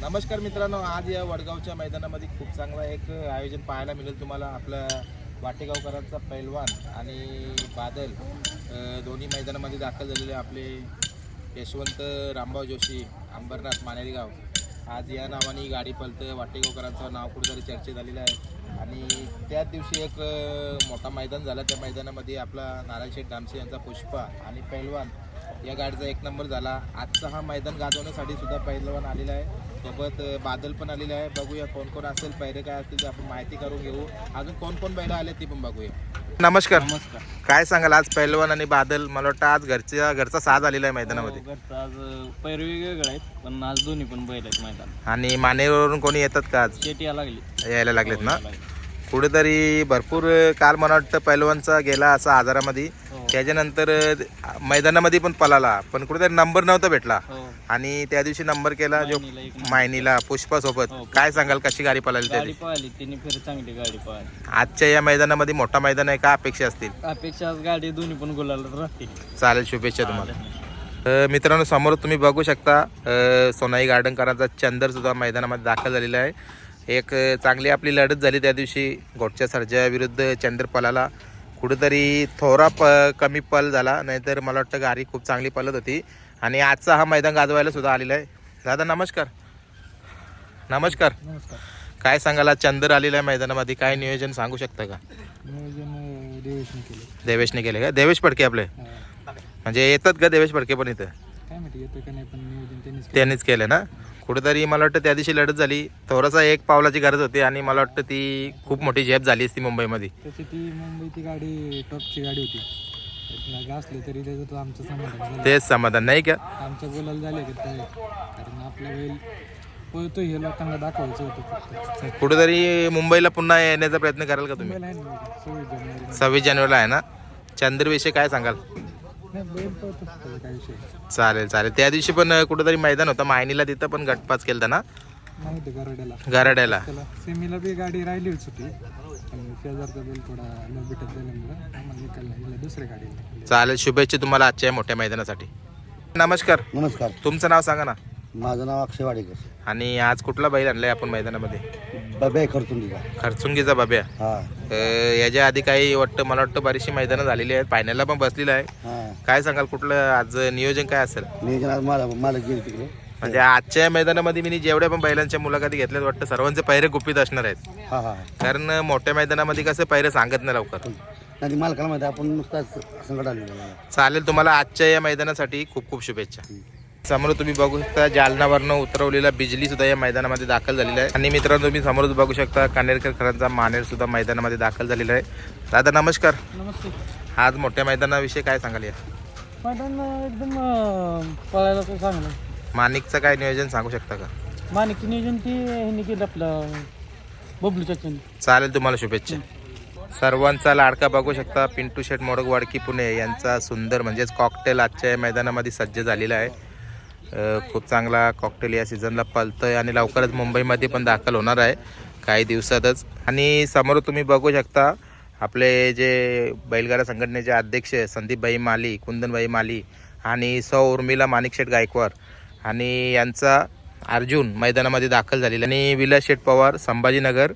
नमस्कार मित्रांनो आज या वडगावच्या मैदानामध्ये खूप चांगला एक आयोजन पाहायला मिळेल तुम्हाला. आपल्या वाटेगावकरांचा पैलवान आणि बादल दोन्ही मैदानामध्ये दाखल झालेले आपले यशवंत रामभाऊ जोशी अंबरनाथ मानेरगाव. आज या नावाने गाडी पलतं वाटेगावकरांचं नाव कुठेतरी चर्चेत झालेलं आहे. आणि त्याच दिवशी एक मोठा मैदान झाला. त्या मैदानामध्ये आपला नारायण शेठ डामसे यांचा पुष्पा आणि पैलवान या गाडीचा एक नंबर झाला. आजचा हा मैदान गाजवण्यासाठी सुद्धा पैलवान आलेला आहे. सोबत बादल पण आलेला आहे. बघूया कोण कोण असेल पैरे काय असतील ते आपण माहिती करून घेऊ. अजून कोण कोण बैल आले ते पण बघूया. नमस्कार. नमस्कार. काय सांगाल आज पैलवान आणि बादल मला वाटतं आज घरच्या घरचा साज आलेला आहे मैदानामध्ये. हो, घरचं आज पैर वेगवेगळे आहेत पण आज दोन्ही पण बैल आहेत मैदान आणि मानेवरून कोणी येतात का आज? शेट या लागली यायला लागलेत ना? हो. कुठेतरी भरपूर काल मला वाटतं पैलवानचा गेला असा आजारामध्ये. त्याच्यानंतर मैदानामध्ये पण पळाला पण कुठेतरी नंबर नव्हता भेटला. हो. आणि त्या दिवशी नंबर केला जो मायनीला पुष्पा सोबत. हो. काय सांगाल कशी गाडी पळाली त्या गाडी पळाली तिने फेर चांगली गाडी पळाली. आजच्या या मैदानामध्ये मोठा मैदान आहे का अपेक्षा असतील? अपेक्षा आज गाडी दोन्ही पण गुलाला राहतील. चालेल शुभेच्छा तुम्हाला. मित्रांनो समोर तुम्ही बघू शकता सोनाई गार्डनकरांचा चंदर सुद्धा मैदानामध्ये दाखल झालेला आहे. एक चांगली आपली लढत झाली त्या दिवशी. गोटच्या सर्जा विरुद्ध चंद्र पलाला कुठेतरी थोडा प कमी पल झाला नाहीतर मला वाटतं गाडी खूप चांगली पलत होती. आणि आजचा हा मैदान गाजवायला सुद्धा आलेला आहे. दादा नमस्कार. नमस्कार. नमस्कार. काय सांगाल आज चंदर आलेला आहे मैदानामध्ये. काय नियोजन सांगू शकता का? नियोजन देवेशने केलं. देवेशने केले का? देवेश पडके आपले? म्हणजे येतात का देवेश पडके पण इथं? काय माहिती येतं का नाही पण नियोजन त्यांनीच त्यांनीच केलं ना? कुठेतरी मला वाटतं त्या दिवशी लढत झाली. थोडासा एक पावलाची गरज होती आणि मला वाटतं ती खूप मोठी झेप झाली असती मुंबईमध्ये. तशी ती मुंबईची गाडी टॉपची गाडी होती. असली तरी त्याचं आमचं समाधान तेच समाधान नाही का? आमच्या गोलाला झाले का ते कारण आपला बैल पळतो हे लोकांना दाखवायचं होतं फक्त. कुठेतरी मुंबईला पुन्हा येण्याचा प्रयत्न कराल का तुम्ही? सव्वीस जानेवारीला आहे ना? चंद्रविषयी काय सांगाल? चालेल चालेल. त्या दिवशी पण कुठेतरी मैदान होतं. मायनीला तिथं पण गटपास केलं ना? गरड्याला. सेमीला बी गाडी राहिलीच होती चालेल शुभेच्छा तुम्हाला आजच्या मोठ्या मैदानासाठी. नमस्कार. नमस्कार. तुमचं नाव सांगा ना. माझं नाव अक्षय वाडेकर. आणि आज कुठला बैल आणलाय आपण मैदानामध्ये? बबे खरचुंडीचा खरचुंगीचा बाब्या हा. अ, याच्या आधी काही वाटतं मला वाटतं बरीचशी मैदानं झालेली आहेत. फायनलला पण बसलेलं आहे. हा. काय सांगाल कुठलं आज नियोजन काय असेल? नियोजन आज मला मला गेली तिकडे. म्हणजे आजच्या या मैदानामध्ये मी जेवढ्या पण बैलांच्या मुलाखती घेतल्यात वाटतं सर्वांचे पैरे गुपित असणार आहेत. हा हा. कारण मोठ्या मैदानामध्ये कसं पैरे सांगत नाही लवकर. नाही मालकाला माहिती आपण नुसताच संकट आलेलो आहे. चालेल तुम्हाला आजच्या या मैदानासाठी खूप खूप शुभेच्छा. समोर तुम्ही बघू शकता जालनावरनं उतरवलेला बिजली सुद्धा या मैदानामध्ये दाखल झालेला आहे. आणि मित्रांनो तुम्ही समोरच बघू शकता कानेरकर खरांचा मानेर सुद्धा मैदानामध्ये दाखल झालेला आहे. दादा नमस्कार. नमस्ते. आज मोठ्या मैदानाविषयी काय सांगाल या मैदान एकदम पळायला तर चांगलं मानिकचं काय नियोजन सांगू शकता का? मानिकचं नियोजन ती ह्यांनी केलं आपलं बबलू चालेल तुम्हाला शुभेच्छा. सर्वांचा लाडका बघू शकता. पिंटू शेठ मोडक वाडकी पुणे यांचा सुंदर म्हणजेच कॉकटेल आजच्या या मैदानामध्ये सज्ज झालेला आहे. खूप चांगला कॉकटेल या सीझनला पलतोय आणि लवकरच मुंबईमध्ये पण दाखल होणार आहे काही दिवसातच. आणि समोर तुम्ही बघू शकता आपले जे बैलगाडा संघटनेचे अध्यक्ष संदीपभाई माली कुंदनभाई माली आणि सौ उर्मिला माणिकशेठ गायकवाड आणि यांचा अर्जुन मैदानामध्ये दाखल झालेला आणि विलास शेठ पवार संभाजीनगर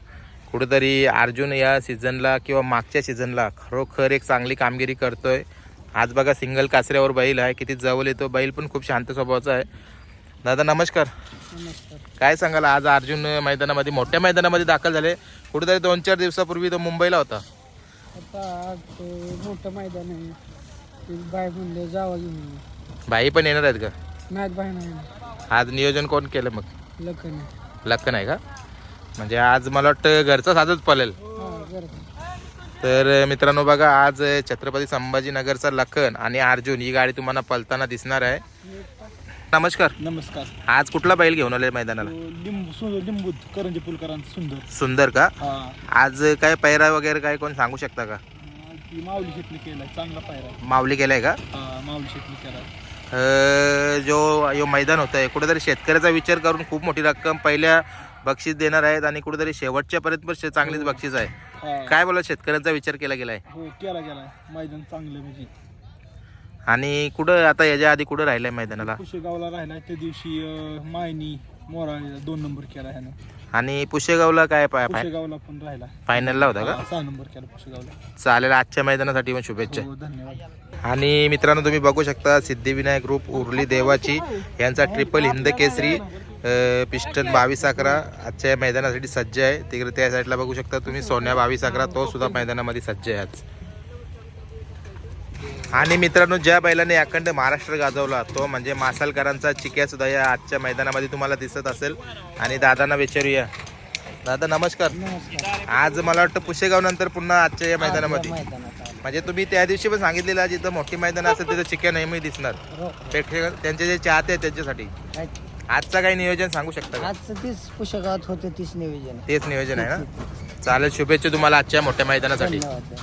कुठेतरी अर्जुन या सीझनला किंवा मागच्या सीझनला खरोखर एक चांगली कामगिरी करतोय. आज बघा सिंगल कासऱ्यावर बैल आहे किती जवळ येतो. बैल पण खूप शांत स्वभावाचा आहे. दादा नमस्कार. नमस्कार. काय सांगाल आज अर्जुन मैदानामध्ये मोठ्या मैदानामध्ये दाखल झाले. कुठेतरी दोन चार दिवसापूर्वी तो मुंबईला होता. आता आज ते मोठं मैदान आहे. ते बाय म्हणले जावा घेऊन भाई पण येणार आहेत का? नाहीत बाय नाही आज नियोजन कोण केलं मग? लखन लक्कन आहे का? म्हणजे आज मला वाटतं घरचा साजच पळेल. तर मित्रांनो बघा आज छत्रपती संभाजीनगरचा लखन आणि अर्जुन ही गाडी तुम्हाला पलताना दिसणार आहे. नमस्कार. नमस्कार. आज कुठला बैल घेऊन आले मैदानाला? लिंबू सुंदर लिंबू करंजी पुलकरांचं सुंदर. सुंदर का? आज काय पैरा वगैरे काय कोण सांगू शकता का? माऊली केलाय चांगला पायरा माऊली केलाय का? माऊली अं, जो यो मैदान होत आहे कुठेतरी शेतकऱ्याचा विचार करून खूप मोठी रक्कम पहिल्या बक्षीस देणार आहेत आणि कुठेतरी शेवटच्या पर्यंत चांगलीच बक्षीस आहे. काय बोला शेतकऱ्यांचा विचार केला गेलाय? हो केला गेलाय. मैदान चांगलं म्हणजे. आणि कुठं आता याच्या आधी कुठं राहिलंय मैदानाला? कुशेगावला राहिलाय त्या दिवशी अं, मायनी मोरा दोन नंबर केला ह्यानं. आणि पुशेगावला काय पाय फाय पुशेगावला पण राहिला. फायनलला होता का? सहा नंबर केला पुशेगावला. चालेल आजच्या मैदानासाठी पण शुभेच्छा. हो धन्यवाद. आणि मित्रांनो तुम्ही बघू शकता सिद्धिविनायक ग्रुप उर्ली देवाची. यांचा ट्रिपल हिंद केसरी पिस्टन बावीस अकरा. आजच्या या मैदानासाठी सज्ज आहे. तिकडे त्या साईडला बघू शकता तुम्ही. सोन्या बावीस अकरा. तो सुद्धा मैदानामध्ये सज्ज आहे आज. आणि मित्रांनो ज्या बैलाने अखंड महाराष्ट्र गाजवला तो म्हणजे मासालकरांचा चिक्या सुद्धा या आजच्या मैदानामध्ये तुम्हाला दिसत असेल. आणि दादांना विचारूया. दादा नमस्कार. आज मला वाटतं पुशेगाव नंतर पुन्हा आजच्या या मैदानामध्ये. म्हणजे तुम्ही त्या दिवशी पण सांगितलेलं जिथं मोठी मैदान असेल तिथं चिक्या नेहमी दिसणार. प्रेक्षक त्यांचे जे चाहते आहेत त्यांच्यासाठी. आजचं काही नियोजन सांगू शकता का? आजचं तीच पुस्तकात होते तीच नियोजन. तेच नियोजन आहे ना? चालेल शुभेच्छा तुम्हाला आजच्या मोठ्या मैदानासाठी. धन्यवाद.